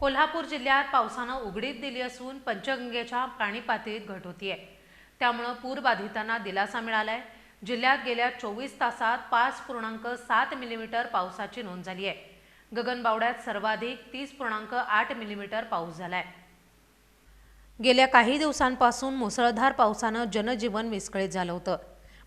कोल्हापूर जिल्ह्यात पावसानं उघडीत दिली असून पंचगंगेच्या पाणीपातळीत घट घट होतीये. त्यामुळं पूरबाधितांना दिलासा मिळालाय. जिल्ह्यात गेल्या चोवीस तासात पाच पूर्णांक सात मिलीमीटर पावसाची नोंद झाली आहे गगनबावड्यात सर्वाधिक तीस पूर्णांक आठ मिलीमीटर पाऊस झालाय. गेल्या काही दिवसांपासून मुसळधार पावसानं जनजीवन विस्कळीत झालं होतं.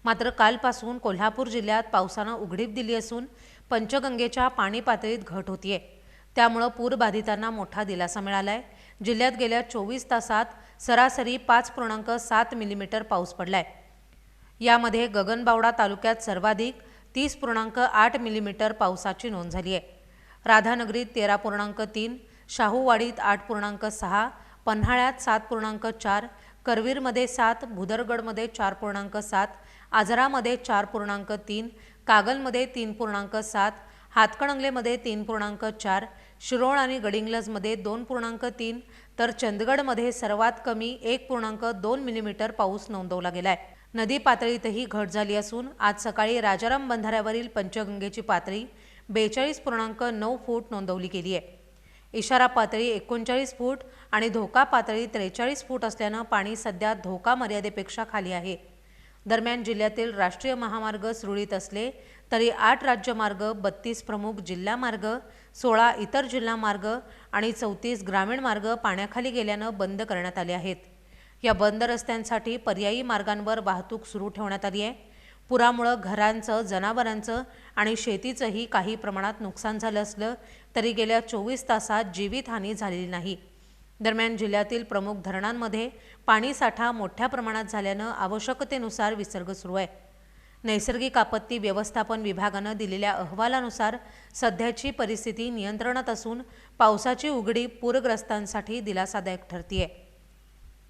मात्र कालपासून कोल्हापूर जिल्ह्यात पावसानं उघडीप दिली असून पंचगंगेच्या पाणी पातळीत घट होतीये. त्यामुळं पूरबाधितांना मोठा दिलासा मिळाला आहे जिल्ह्यात गेल्या चोवीस तासात सरासरी पाच पूर्णांक सात मिलीमीटर पाऊस पडलाय. यामध्ये गगनबावडा तालुक्यात सर्वाधिक तीस पूर्णांक आठ मिलीमीटर पावसाची नोंद झाली आहे राधानगरीत तेरा पूर्णांक तीन शाहूवाडीत आठ पूर्णांक सहा पन्हाळ्यात सात पूर्णांक चार करवीरमध्ये सात भुदरगडमध्ये चार पूर्णांक सात आजरामध्ये चार पूर्णांक तीन कागलमध्ये तीन पूर्णांक सात हातकणंगलेमध्ये तीन पूर्णांक चार शिरोळ आणि गडिंग्लजमध्ये दोन पूर्णांक तीन तर चंदगडमध्ये सर्वात कमी एक पूर्णांक दोन मिलीमीटर पाऊस नोंदवला गेलाय. नदी पातळीतही घट झाली असून आज सकाळी राजाराम बंधाऱ्यावरील पंचगंगेची पातळी बेचाळीस पूर्णांक नऊ फूट नोंदवली गेली आहे. इशारा पातळी एकोणचाळीस फूट आणि धोका पातळी त्रेचाळीस फूट असल्यानं पाणी सध्या धोका मर्यादेपेक्षा खाली आहे. दरम्यान जिल्ह्यातील राष्ट्रीय महामार्ग सुरळीत असले तरी आठ राज्यमार्ग बत्तीस प्रमुख जिल्हा मार्ग सोळा इतर जिल्हा मार्ग आणि चौतीस ग्रामीण मार्ग पाण्याखाली गेल्यानं बंद करण्यात आले आहेत. या बंद रस्त्यांसाठी पर्यायी मार्गांवर वाहतूक सुरू ठेवण्यात आली आहे. पुरामुळं घरांचं जनावरांचं आणि शेतीचंही काही प्रमाणात नुकसान झालं असलं तरी गेल्या चोवीस तासात जीवितहानी झालेली नाही. दरम्यान जिल्ह्यातील प्रमुख धरणांमध्ये पाणीसाठा मोठ्या प्रमाणात झाल्यानं आवश्यकतेनुसार विसर्ग सुरू आहे. नैसर्गिक आपत्ती व्यवस्थापन विभागानं दिलेल्या अहवालानुसार सध्याची परिस्थिती नियंत्रणात असून पावसाची उघडी पूरग्रस्तांसाठी दिलासादायक ठरतीये.